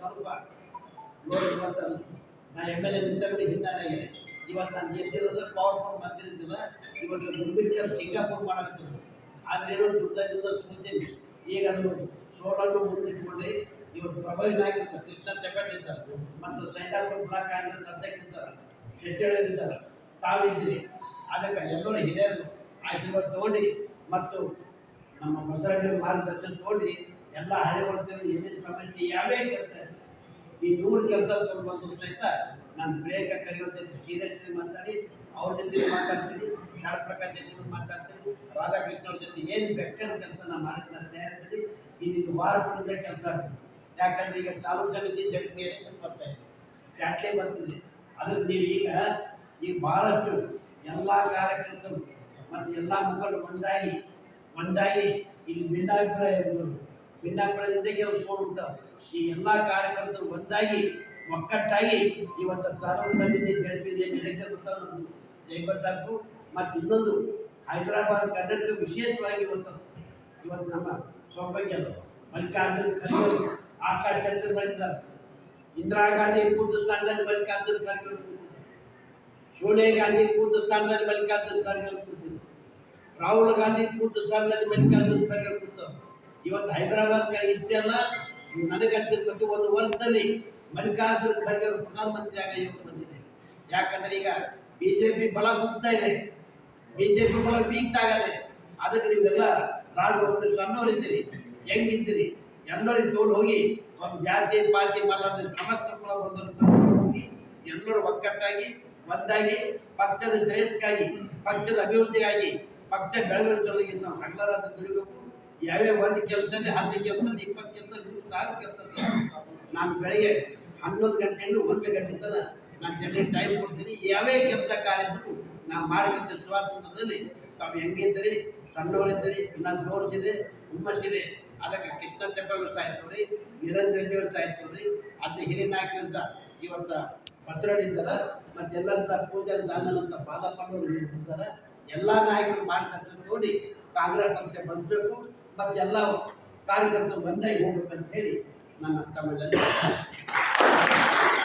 ಸ್ವಲ್ಪ ನೋಡಿ ಇವತ್ತು ನಾ ಎಂ ಎಲ್ ಎ ನಿಂತಲ್ಲಿ ಹಿನ್ನಡೆಗೆ ಇವತ್ತು ನಾನು ಗೆದ್ದಿರೋದ್ರೆ ಪವರ್ಫುಲ್ ಮಂತ್ರಿ ಇದ್ದಿಲ್ಲ ಇವತ್ತು ಗುಂಬಿಟ್ಕರ್ ಸಿಂಗಾಪುರ್ ಮಾಡಾಕತ್ತಿದ್ರು ಆದ್ರೆ ಏನೋ ದುರ್ದೈದಿಂದ ಕೂತೀನಿ ಈಗ ಅದು ಸೋಲನ್ನು ಮುಂದಿಟ್ಕೊಂಡು ಇವತ್ತು ಪ್ರಭಾವಿನ ನಾಯಕರು ಕೃಷ್ಣ ಚಪಟ್ ಇದ್ದಾರೆ. ಮತ್ತು ಸೈದಾಪುರ ಬ್ಲಾಕ್ ಕಾಂಗ್ರೆಸ್ ಅಧ್ಯಕ್ಷ ಇದ್ದಾರೆ. ಶೆಟ್ಟಿಯವರು ಇದ್ದಾರೆ. ತಾವಿದ್ದೀರಿ. ಅದಕ್ಕೆ ಎಲ್ಲರೂ ಹಿರಿಯರು ಆಶೀರ್ವಾದ ತಗೊಂಡು ಮತ್ತು ನಮ್ಮ ಬಸವಣ್ಣ ಮಾರ್ಗದರ್ಶನ ತಗೊಂಡು ಎಲ್ಲ ಹಳೆ ಬರ್ತೀವಿ ಏನೇನು ಕಮಿಟಿ ಯಾವೇ ಕೆಲಸ ಈ ನೂರು ಕೆಲಸ ಬಂದು ಸಹಿತ ನಾನು ಬ್ರೇಕ ಕರೆಯೋ ಜೊತೆ ಮಾತಾಡಿ, ಅವ್ರ ಜೊತೆ ಮಾತಾಡ್ತೀನಿ ಪ್ರಕಾಶ್ ಜೊತೆ ಮಾತಾಡ್ತೀನಿ, ರಾಧಾಕೃಷ್ಣ ಅವ್ರ ಜೊತೆ ಏನು ಬೇಕಾದ ಕೆಲಸ ನಾನು ಮಾಡಿದ ನಾನು ತಯಾರಿಸ್ತೀನಿ ಇದು ವಾರ ಬಿಡದೆ ಕೆಲಸ ಯಾಕಂದ್ರೆ ಈಗ ತಾಲೂಕು ಸಮಿತಿ ಜಡ್ಗೆ ಬರ್ತಾ ಇದೆ. ಕ್ಯಾಟ್ಲೆ ಬರ್ತದೆ? ಅದಕ್ಕೆ ನೀವು ಈಗ ಈಗ ಭಾಳಷ್ಟು ಎಲ್ಲ ಕಾರ್ಯಕರ್ತರು ಮತ್ತು ಎಲ್ಲ ಮಕ್ಕಳು ಒಂದಾಗಿ ಒಂದಾಗಿ ಇಲ್ಲಿ ಭಿನ್ನಾಭಿಪ್ರಾಯ ಇರ್ಬೋದು. ಭಿನ್ನಾಭಿಪ್ರಾಯದಿಂದ ಕೆಲವು ಸೋಲು ಉಂಟಾವೆ ಈ ಎಲ್ಲ ಕಾರ್ಯಕರ್ತರು ಒಂದಾಗಿ, ಒಕ್ಕಟ್ಟಾಗಿ ಇವತ್ತು ತಾಲೂಕು ಸಮಿತಿ ನಡೆದಿದೆ ನಡೆಸಿರುತ್ತಾ ಜೈಬರ್ದಾಕು ಮತ್ತು ಇನ್ನೊಂದು ಹೈದರಾಬಾದ್ ಕರ್ನಾಟಕ ವಿಶೇಷವಾಗಿ ಇವತ್ತು ಇವತ್ತು ನಮ್ಮ ಸೌಭಾಗ್ಯರು ಮಲ್ಲಿಕಾರ್ಜುನ್ ಖರ್ಗೆ ಆಕಾಶ್ ಚಂದ್ರ ಮಾಡಿದ್ದಾರೆ ಇಂದಿರಾ ಗಾಂಧಿ ಕೂತು ಸ್ಥಾನದಲ್ಲಿ ಮಲ್ಲಿಕಾರ್ಜುನ್ ಖರ್ಗೆ ಕೂತಿದ್ದಾರೆ. ಸೋನಿಯಾ ಗಾಂಧಿ ಕೂತು ಸ್ಥಾನದಲ್ಲಿ ಮಲ್ಲಿಕಾರ್ಜುನ್ ಖರ್ಗೆ ಕೂತಿದ್ದಾರೆ. ರಾಹುಲ್ ಗಾಂಧಿ ಕೂತು ಸ್ಥಾನದಲ್ಲಿ ಮಲ್ಲಿಕಾರ್ಜುನ್ ಖರ್ಗೆ ಕೂತರು ಇವತ್ತು ಹೈದರಾಬಾದ್ ಕ ನನಗೆ ಅನ್ಸಿರ್ತಕ್ಕಂಥ ಒಂದು ವರ್ಷದಲ್ಲಿ ಮಲ್ಲಿಕಾರ್ಜುನ ಖರ್ಗೆ ಅವರು ಪ್ರಧಾನಮಂತ್ರಿ ಆಗ ಇವತ್ತು ಬಂದಿದೆ ಯಾಕಂದ್ರೆ ಈಗ ಬಿಜೆಪಿ ಬಲ ಮುಗ್ತಾ ಇದೆ. ಬಿಜೆಪಿ ಬಲ ಬೀಗ್ತಾ ಇದೆ. ಅದಕ್ಕೆ ನೀವೆಲ್ಲ ರಾಜ ಒಬ್ಬರು ಸಣ್ಣವರಿದ್ದೀರಿ ಹೆಂಗಿದ್ದೀರಿ? ಎಲ್ಲರಿಗೆ ತಗೊಂಡು ಹೋಗಿ ಒಂದು ಜಾತಿ, ಪಾತಿ ಮಲ್ಲಿ ಹೋಗಿ ಎಲ್ಲರೂ ಒಕ್ಕಟ್ಟಾಗಿ ಒಂದಾಗಿ, ಪಕ್ಷದ ಶ್ರೇಷ್ಠಕ್ಕಾಗಿ ಪಕ್ಷದ ಅಭಿವೃದ್ಧಿಗಾಗಿ, ಪಕ್ಷ ಬೆಳವಣಿಗೆಗಳಿಗೆ ನಾವು ಹಗಲರಾದ ದುಡಿಬೇಕು. ಯಾವ್ಯಾವ ಒಂದು ಕೆಲಸದಲ್ಲಿ ಹತ್ತು ಕೆಲಸದಲ್ಲಿ ಇಪ್ಪತ್ತು ಕೆಲಸದಲ್ಲಿ ನೂರು ಸಾವಿರ ಕೆಲಸದಲ್ಲಿ ನಾನು ಬೆಳಗ್ಗೆ ಹನ್ನೊಂದು ಗಂಟೆಯಿಂದ ಒಂದು ಗಂಟೆ ತನಕ ನಾನು ಜನರಿಗೆ ಟೈಮ್ ಕೊಡ್ತೀನಿ. ಯಾವೇ ಕೆಲಸ ಕಾರ್ಯ ಇದ್ದರೂ ನಾವು ಮಾಡಿದಂಥ ಸ್ವಾತಂತ್ರ್ಯದಲ್ಲಿ ತಾವು ಹೆಂಗಿದ್ದೀರಿ ಸಣ್ಣವರಿದ್ದೀರಿ ನಾನು ತೋರಿಸಿದೆ. ಹುಮ್ಮಸ್ಸಿದೆ ಅದಕ್ಕೆ ಕೃಷ್ಣ ಚಕ್ರವರ್ತಿ ಸಾಯ್ತವ್ರಿ ನಿರಂಜನ್ ರೆಡ್ಡಿ ಅವ್ರು ಸಾಯ್ತವ್ರಿ ಅದು ಹಿರಿಯ ನಾಯಕರಿಂದ ಇವತ್ತು ಬಸರಡಿದ್ದಾರ ಮತ್ತೆ ಎಲ್ಲರಂತ ಪೂಜಾರಿ ದಾನಂತ ಬಾಲಪ್ಪನವರು ಇದ್ದಾರೆ ಎಲ್ಲ ನಾಯಕರು ಮಾರ್ಗದರ್ಶನ ನೋಡಿ ಕಾಂಗ್ರೆಸ್ ಪಕ್ಷ ಬಂದಬೇಕು ಮತ್ತು ಎಲ್ಲ ಕಾರ್ಯಕರ್ತರು ಬಂದಾಗಿ ಹೋಗ್ಬೇಕಂತ ಹೇಳಿ ನನ್ನ ತಮ್ಮಲ್ಲಿ